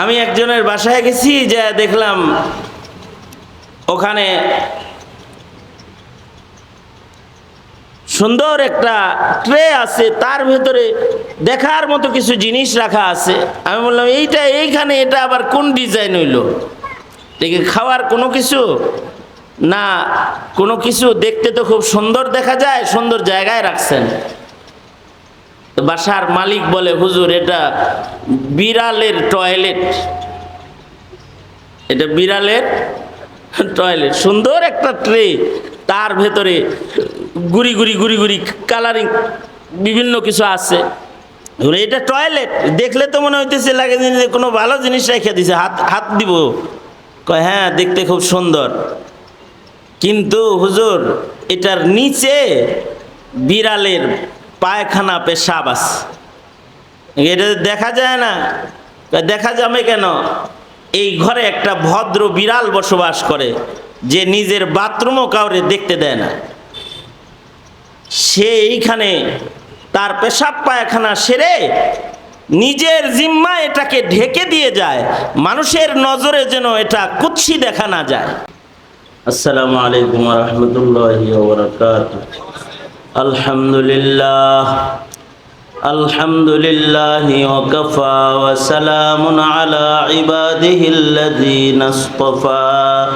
আমি একজনের বাসায় গেছি, যে দেখলাম ওখানে সুন্দর একটা ট্রে আছে, তার ভেতরে দেখার মতো কিছু জিনিস রাখা আছে। আমি বললাম, এইটা এইখানে, এটা আবার কোন ডিজাইন হইল? দেখি, খাওয়ার কোনো কিছু? না, কোনো কিছু দেখতে তো খুব সুন্দর দেখা যায়, সুন্দর জায়গায় রাখছেন। বাসার মালিক বলে, হুজুর, এটা বিড়ালের টয়লেট। এটা বিড়ালের টয়লেট। সুন্দর একটা ট্রে, তার ভেতরে গুড়ি গুড়ি গুড়ি গুড়ি কালারিং বিভিন্ন কিছু আছে। এটা টয়লেট। দেখলে তো মনে হইতেছে, লাগে যে কোনো ভালো জিনিস রেখে দিছে, হাত হাত দিব। কয় হ্যাঁ দেখতে খুব সুন্দর। কিন্তু হুজুর, এটার নিচে বিড়ালের পায়খানা পেশাব আছে এটা দেখা যায় না? দেখা যাবে কেন? এই ঘরে একটা ভদ্র বিড়াল বসবাস করে, যে নিজের বাথরুমও কাউরে দেখতে দেয় না। সে এইখানে তার পেশাব পায়খানা সেরে নিজের জিম্মা এটাকে ঢেকে দিয়ে যায়। মানুষের নজরে যেন এটা কুচ্ছি দেখা না যায়। আসসালামু আলাইকুম রহমতুল্লাহ الحمد لله الحمد لله وكفى وسلام على عباده الذين اصطفى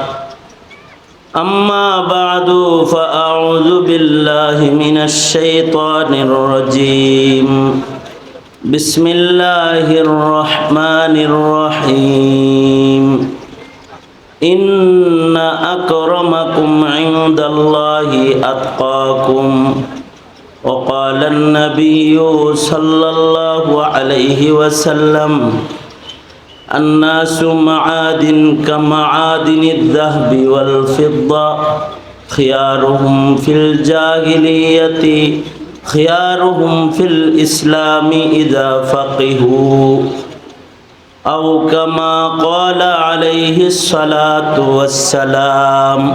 أما بعد فأعوذ بالله من الشيطان الرجيم بسم الله الرحمن الرحيم إن أكرمكم عند الله أتقاكم وقال النبي صلى الله عليه وسلم الناس معادن كمعادن الذهب والفضة خيارهم في الجاهلية خيارهم في الإسلام إذا فقهوا. أو كما قال عليه الصلاة والسلام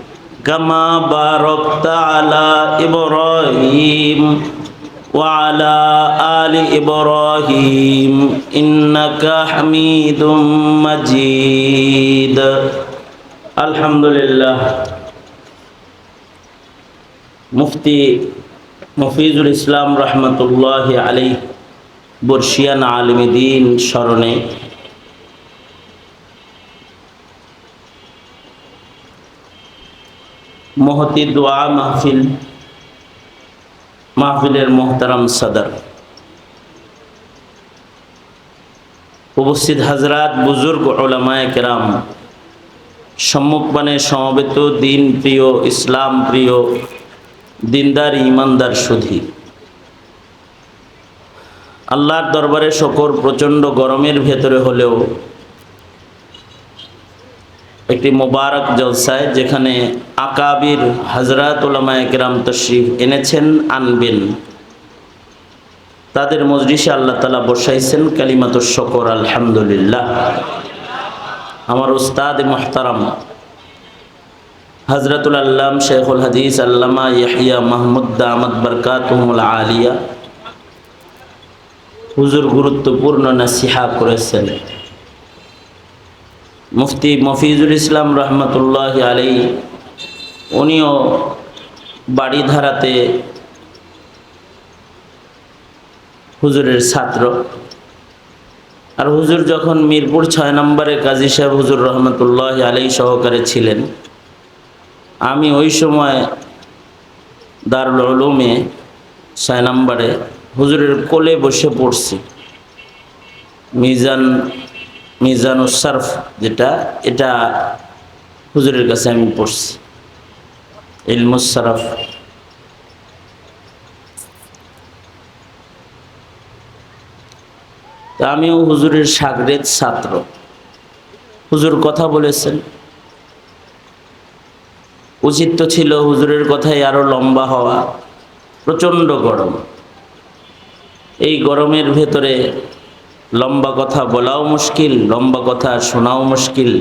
كما باركت على إبراهيم وعلى آل إبراهيم إنك حميد مجيد الحمد لله মুফতি মফিজুল ইসলাম রহমতুল্লাহ আলী বর্ষিয়ান আলমীদিন স্মরণে মহতি দোয়া মাহফিল, মাহফিলের মোহতারাম সদর। উপস্থিত হাজরাত বুজুর্গ ওলামায় কেরাম সম্মুখপানে সমবেত দিন প্রিয় ইসলাম প্রিয় দিনদার ইমানদার সুধী। আল্লাহর দরবারে শকর প্রচণ্ড গরমের ভেতরে হলেও একটি মোবারক জলসায় যেখানে আকাবির হজরত ওলামা একরাম তশরিফ এনেছেন আনবেন। তাদের মজলিসে আল্লাহ তালা বসাইছেন কালিমাত শকর, আলহামদুলিল্লাহ। আমার উস্তাদ মোহতারাম হজরতুল আল্লাম শেখুল হাদিস আল্লামা ইয়াহিয়া মাহমুদ দামদ বরকাতুমুল আলিয়া। হুজুর গুরুত্বপূর্ণ নাসিহা করেছেন। মুফতি মফিজুল ইসলাম রহমতুল্লাহ আলী উনিও বাড়িধারাতে হুজুরের ছাত্র। আর হুজুর যখন মিরপুর ছয় নম্বরে কাজী সাহেব হুজুর রহমতুল্লাহ আলী সহকারে ছিলেন, আমি ওই সময় দারুল উলুমে ছয় নম্বরে হুজুরের কোলে বসে পড়ছি। মিজান মিজান উসারফ যেটা, এটা হুজুরের কাছে আমি পড়ছি। ইলমুসারফ তা আমিও হুজুরের সাগরের ছাত্র। হুজুর কথা বলেছেন। উচিত তো ছিল হুজুরের কথাই আরও লম্বা হওয়া। প্রচণ্ড গরম। এই গরমের ভেতরে লম্বা কথা বলাও মুশকিল, লম্বা কথা শোনাও মুশকিল।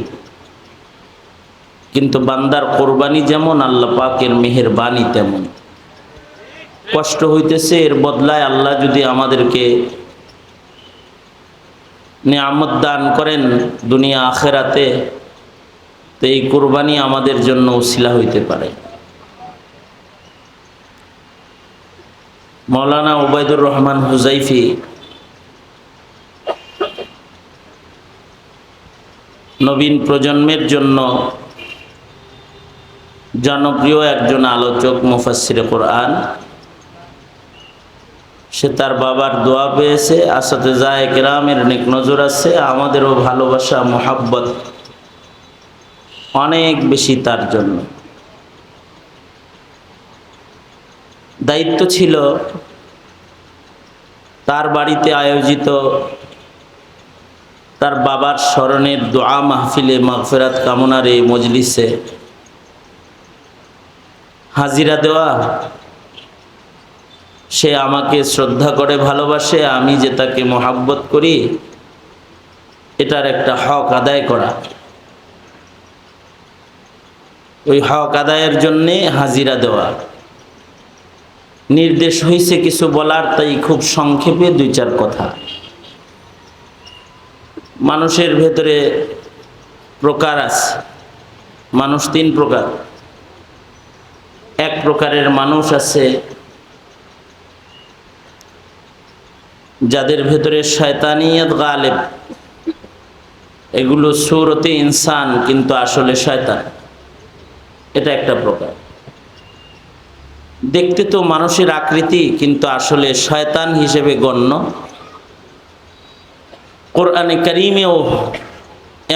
কিন্তু বান্দার কোরবানি যেমন, আল্লাহ পাকের মেহের বাণী তেমন। কষ্ট হইতেছে, এর বদলায় আল্লাহ যদি আমাদেরকে নিয়ামত দান করেন দুনিয়া আখেরাতে, তো এই কোরবানি আমাদের জন্য উশিলা হইতে পারে। মৌলানা ওবায়দুর রহমান হুজাইফি নবীন প্রজন্মের জন্য জনপ্রিয় একজন আলোচক মুফাসিরে কোরআন। সে তার বাবার দোয়া পেয়েছে, আসাতে যায় গ্রামের নেক নজর আছে, আমাদেরও ভালোবাসা, মোহাব্বত অনেক বেশি তার জন্য। দায়িত্ব ছিল তার বাড়িতে আয়োজিত তার বাবার স্মরণের দোয়া মাহফিলে মাগফেরাত কামনার এই মজলিসে হাজিরা দেওয়া। সে আমাকে শ্রদ্ধা করে ভালোবাসে, আমি যে তাকে মহাব্বত করি, এটার একটা হক আদায় করা। ওই হক আদায়ের জন্যে হাজিরা দেওয়া। নির্দেশ হয়েছে কিছু বলার, তাই খুব সংক্ষেপে দুই চার কথা। মানুষের ভেতরে প্রকার আছে। মানুষ তিন প্রকার। এক প্রকারের মানুষ আছে যাদের ভেতরে শয়তানিয়ত গালেব। এগুলো সুরতে ইনসান, কিন্তু আসলে শয়তান। এটা একটা প্রকার। দেখতে তো মানুষের আকৃতি, কিন্তু আসলে শয়তান হিসেবে গণ্য। কোরআনে করিমেও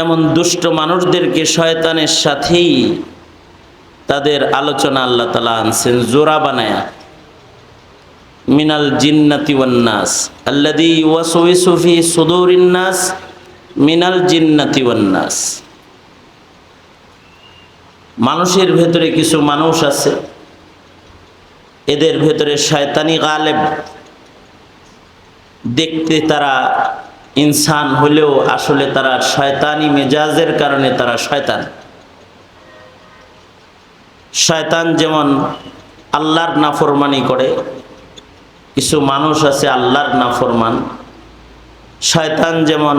এমন দুষ্ট মানুষদেরকে শয়তানের সাথেই তাদের আলোচনা আল্লাহ তালা আনছেন, জোড়া বানায়া। মিনাল জিন্নাতি ওয়ান্নাস আল্লাদি ওয়াসুইসু ফি সুদুরিন নাস, মিনাল জিন্নাতি ওয়ান্নাস মানুষের ভেতরে কিছু মানুষ আছে, এদের ভেতরে শয়তানি গালেব। দেখতে তারা ইনসান হলেও আসলে তারা শয়তানি মেজাজের কারণে তারা শয়তান। শয়তান যেমন আল্লাহর নাফরমানি করে, কিছু মানুষ আছে আল্লাহর নাফরমান। শয়তান যেমন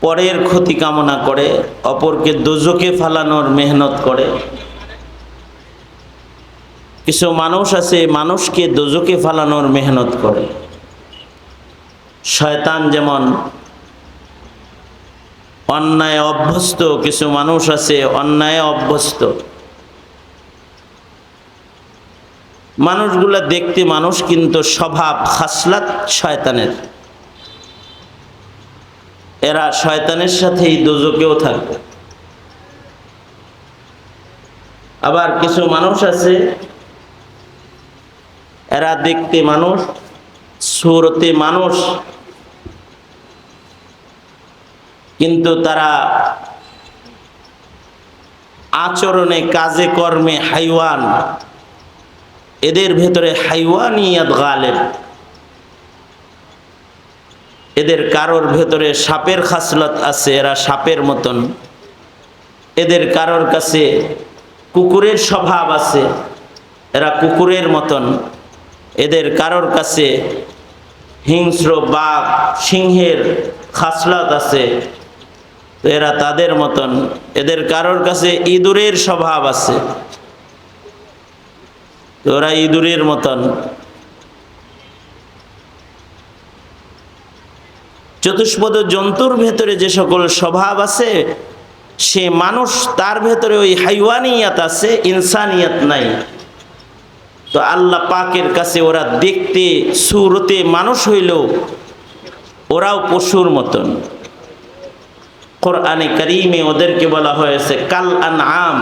পরের ক্ষতি কামনা করে, অপরকে দোজকে ফালানোর মেহনত করে। কিছু মানুষ আছে মানুষকে দোজকে ফালানোর মেহনত করে। শয়তান যেমন অন্যায় অভ্যস্ত, কিছু মানুষ আছে অন্যায় অভ্যস্ত। মানুষগুলা দেখতে মানুষ কিন্তু স্বভাব খাসলাত শয়তানের। এরা শয়তানের সাথেই দোজকেও থাকবে। আবার কিছু মানুষ আছে, এরা দেখতে মানুষ, সুরতে মানুষ কিন্তু তারা আচরণে, কাজে কর্মে হাইওয়ান। এদের ভেতরে হাইওয়ানিয়াত গালেব। এদের কারোর ভেতরে সাপের খাসলত আছে, এরা সাপের মতন। এদের কারোর কাছে কুকুরের স্বভাব আছে, এরা কুকুরের মতন। এদের কারোর কাছে হিংস্র বাঘ, সিংহের খাসলাত আছে তো এরা তাদের মতন। এদের কারোর কাছে ইঁদুরের স্বভাব আছে। ওরা ইঁদুরের মতন। চতুষ্পদ জন্তুর ভেতরে যে সকল স্বভাব আছে, সে মানুষ তার ভেতরে ওই হাইওয়ানিয়াত আছে, ইনসানিয়াত নাই। তো আল্লাহ পাকের কাছে ওরা দেখতে, সুরতে মানুষ হইলেও ওরাও পশুর মতন। কোরআনে করিমে ওদেরকে বলা হয়েছে কাল আন আম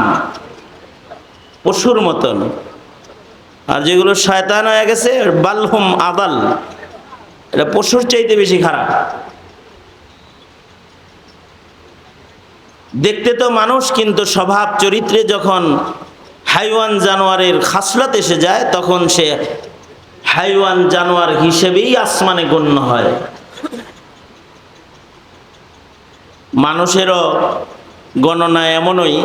পশুর মতন। আর যেগুলো শয়তান হয়ে গেছে, বালহুম আদাল এটা পশুর চাইতে বেশি খারাপ। দেখতে তো মানুষ, কিন্তু স্বভাব চরিত্রে যখন হাইওয়ান জানোয়ারের খাসলাত এসে যায়, তখন সে হাইওয়ান জানোয়ার হিসেবেই আসমানে গণ্য হয়। মানুষেরও গণনা এমনই,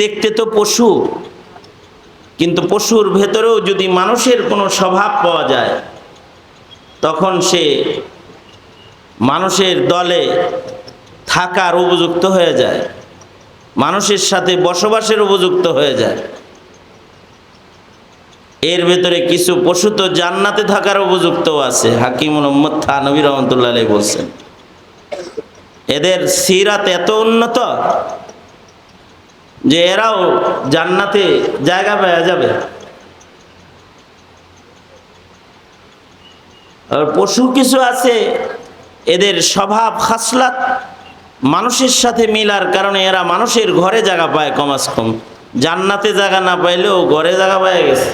দেখতে তো পশু, কিন্তু পশুর ভেতরেও যদি মানুষের কোনো স্বভাব পাওয়া যায়, তখন সে মানুষের দলে থাকার উপযুক্ত হয়ে যায়, মানুষের সাথে বসবাসের উপযুক্ত হয়ে যায়। এর ভেতরে কিছু পশু তো জান্নাতে থাকার উপযুক্ত আছে হাকিম মোহাম্মদ থানবী রহমতুল্লাহ বলছেন। এদের সিরাত এত উন্নত যে এরাও জান্নাতে জায়গা পেয়ে যাবে। পশু কিছু আছে, এদের স্বভাব, খাসলাত মানুষের সাথে মিলার কারণে এরা মানুষের ঘরে জায়গা পায় কমাস কম। জান্নাতে জায়গা না পাইলেও ঘরে জায়গা পায় গেছে।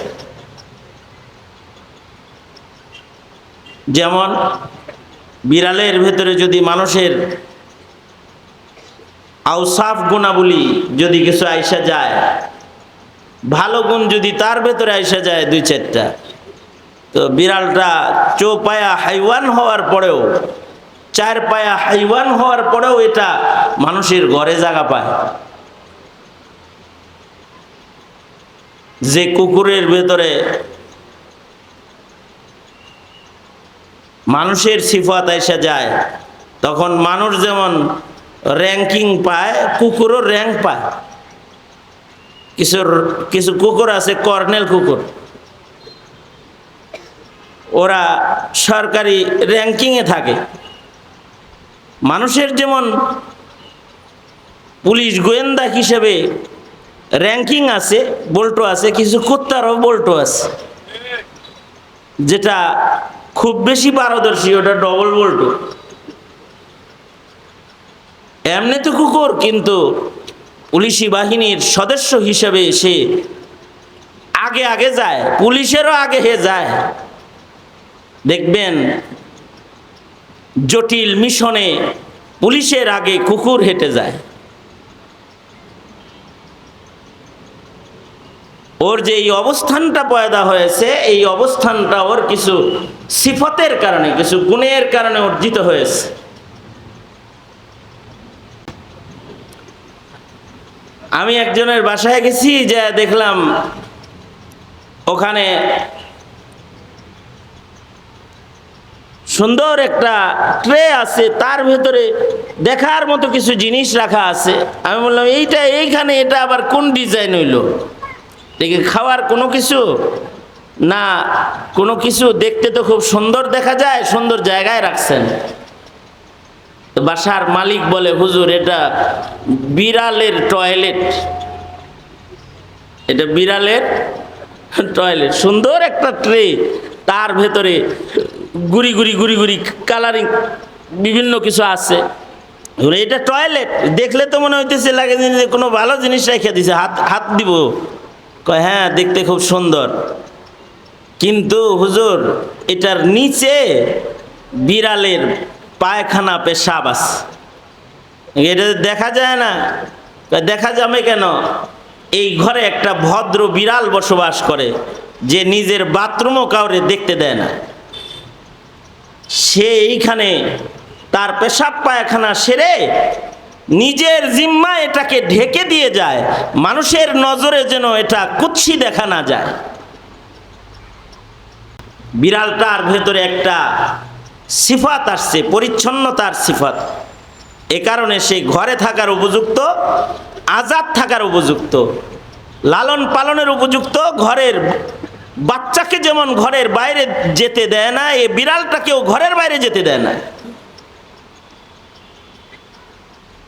যেমন বিড়ালের ভেতরে যদি মানুষের আউসাফ গুণাবলী যদি কিছু আইসা যায়, ভালো গুণ যদি তার ভেতরে আইসা যায় দুই চারটা। তো বিড়ালটা চৌপায়া হাইওয়ান হওয়ার পরেও চার পায়া হাইওয়ান হওয়ার পরেও এটা মানুষের ঘরে জায়গা পায়। যে কুকুরের ভেতরে মানুষের সিফাত এসে যায়, তখন মানুষ যেমন র্যাঙ্কিং পায়, কুকুরও র্যাঙ্ক পায়। কিছু কিছু কুকুর আছে, কর্নেল কুকুর। ওরা সরকারি র্যাঙ্কিংয়ে থাকে। মানুষের যেমন পুলিশ গোয়েন্দা হিসেবে র্যাঙ্কিং আছে, বল্টো আছে, কিছু কুত্তারও বল্টো আছে। যেটা খুব বেশি পারদর্শী, ওটা ডবল বল্টো। এমনি তো কুকুর, কিন্তু পুলিশি বাহিনীর সদস্য হিসেবে সে আগে আগে যায়, পুলিশেরও আগে হে যায়। দেখবেন, জটিল মিশনে পুলিশের আগে কুকুর হেঁটে যায়। ওর যে এই অবস্থানটা পয়দা হয়েছে, এই অবস্থানটা ওর কিছু সিফতের কারণে, কিছু গুণের কারণে অর্জিত হয়েছে। আমি একজনের বাসায় গেছি, যে দেখলাম ওখানে সুন্দর একটা ট্রে আছে, তার ভেতরে দেখার মতো কিছু জিনিস রাখা আছে। আমি বললাম, এইটা এইখানে, এটা আবার কোন ডিজাইন হইল? দেখি, খাওয়ার কোনো কিছু? না, কোনো কিছু দেখতে তো খুব সুন্দর দেখা যায়, সুন্দর জায়গায় রাখছেন। বাসার মালিক বলে, হুজুর, এটা বিড়ালের টয়লেট। এটা বিড়ালের টয়লেট। সুন্দর একটা ট্রে, তার ভেতরে গুড়ি গুড়ি গুড়ি গুড়ি কালারিং বিভিন্ন কিছু আছে। এটা টয়লেট। দেখলে তো মনে হইতেছে, লাগে যে কোনো ভালো জিনিস রেখে দিছে, হাত হাত দিব। কয় হ্যাঁ দেখতে খুব সুন্দর। কিন্তু হুজুর, এটার নিচে বিড়ালের পায়খানা পেশাব আছে এটা দেখা যায় না? দেখা যাবে কেন? এই ঘরে একটা ভদ্র বিড়াল বসবাস করে, যে নিজের বাথরুমও কাউরে দেখতে দেয় না। সে এইখানে তার পেশাব পায়খানা সেরে নিজের জিম্মা এটাকে ঢেকে দিয়ে যায়। মানুষের নজরে যেন এটা কুৎসি দেখা না যায়। বিড়ালটার ভেতরে একটা সিফাত আসছে, পরিচ্ছন্নতার সিফাত। এ কারণে সে ঘরে থাকার উপযুক্ত, আজাদ থাকার উপযুক্ত, লালন পালনের উপযুক্ত ঘরের বাচ্চাকে যেমন ঘরের বাইরে যেতে দেয় না, এ বিড়ালটাকেও ঘরের বাইরে যেতে দেয় না।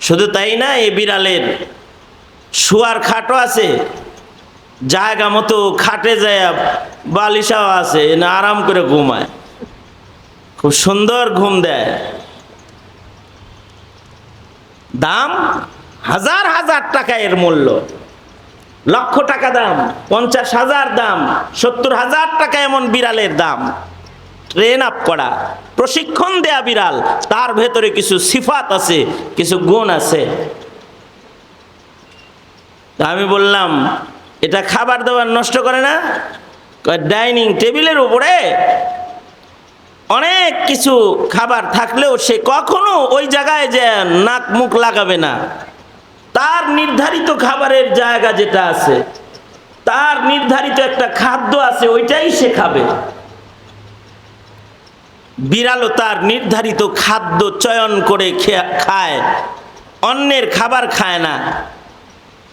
শুধু তাই না, এ বিড়ালের শুয়ার খাটও আছে, জায়গা মতো খাটে যায়, বালিশাও আছে না আরাম করে ঘুমায়। খুব সুন্দর ঘুম দেয়। দাম হাজার হাজার টাকা এর মূল্য। লক্ষ টাকা দাম, পঞ্চাশ হাজার দাম, সত্তর হাজার টাকা এমন বিড়ালের দাম। ট্রেন আপ করা, প্রশিক্ষণ দেয়া বিড়াল, তার ভেতরে কিছু সিফাত আছে, কিছু গুণ আছে। আমি বললাম, এটা খাবার দাবার নষ্ট করে না? ডাইনিং টেবিলের উপরে অনেক কিছু খাবার থাকলেও সে কখনো ওই জায়গায় যে নাক মুখ লাগাবে না। তার নির্ধারিত খাবারের জায়গা যেটা আছে, তার নির্ধারিত একটা খাদ্য আছে, ওইটাই সে খাবে। বিড়ালও তার নির্ধারিত খাদ্য চয়ন করে খেয়া- অন্যের খাবার খায় না।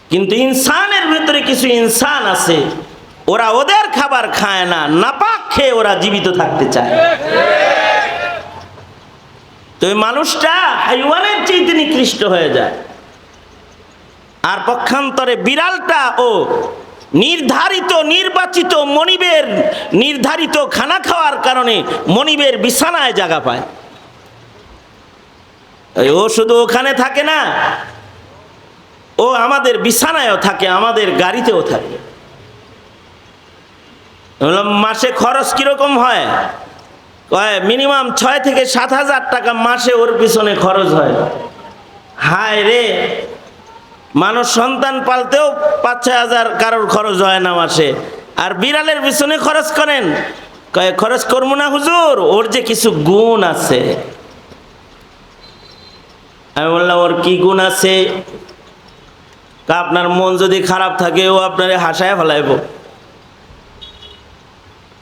কিন্তু ইনসানের ভেতরে কিছু ইনসান আছে ওরা ওদের খাবার খায় না, নাপাক খেয়ে ওরা জীবিত থাকতে চায়। তো মানুষটা হাইওয়ানের চেয়ে নিকৃষ্ট হয়ে যায়। আর পক্ষান্তরে বিড়ালটা ও নির্ধারিত, নির্বাচিত মনিবের নির্ধারিত খানা খাওয়ার কারণে মনিবের বিছানায় জায়গা পায়। ও শুধু ওখানে থাকে না, ও আমাদের বিছানায়ও থাকে, আমাদের গাড়িতেও থাকে। মাসে খরচ কীরকম হয়? মিনিমাম ছয় থেকে সাত হাজার টাকা মাসে ওর পিছনে খরচ হয়। হায় রে, মানুষ সন্তান পালতেও পাঁচ ছয় হাজার কারোর খরচ হয় না মাসে। আর বিড়ালের পিছনে খরচ করেন? কয়ে, খরচ করব না হুজুর, ওর যে কিছু গুণ আছে। আমি বললাম, ওর কি গুণ আছে? আপনার মন যদি খারাপ থাকে, ও আপনারে হাসায় ফেলাইব।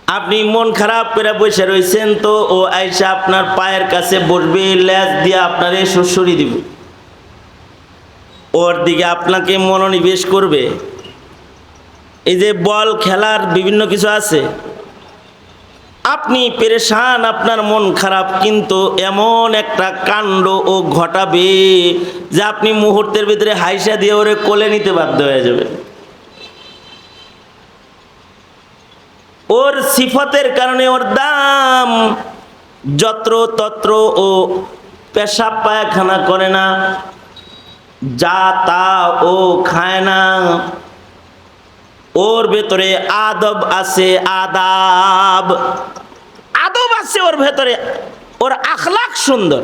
আপনি মন খারাপ করে বসে রয়েছেন তো, ও আইসা আপনার পায়ের কাছে বসবে ল্যাজ দিয়ে আপনার আপনারে শ্বশুরি দিব। ওর দিকে আপনাকে মনোনিবেশ করবে। এই যে বল, খেলার বিভিন্ন কিছু আছে। আপনি পেরেশান, আপনার মন খারাপ, কিন্তু এমন একটা কাণ্ড ও ঘটাবে যে আপনি মুহূর্তের ভিতরে হাইসা দিয়ে ওরে কোলে নিতে বাধ্য হয়ে যাবে ওর সিফতের কারণে ওর দাম যত্র তত্র ও পেশাব পায়খানা করে না, যা তা ও খায় না। ওর ভেতরে আদব আছে আদাব। আদব আছে ওর ভেতরে। ওর আখলাক সুন্দর।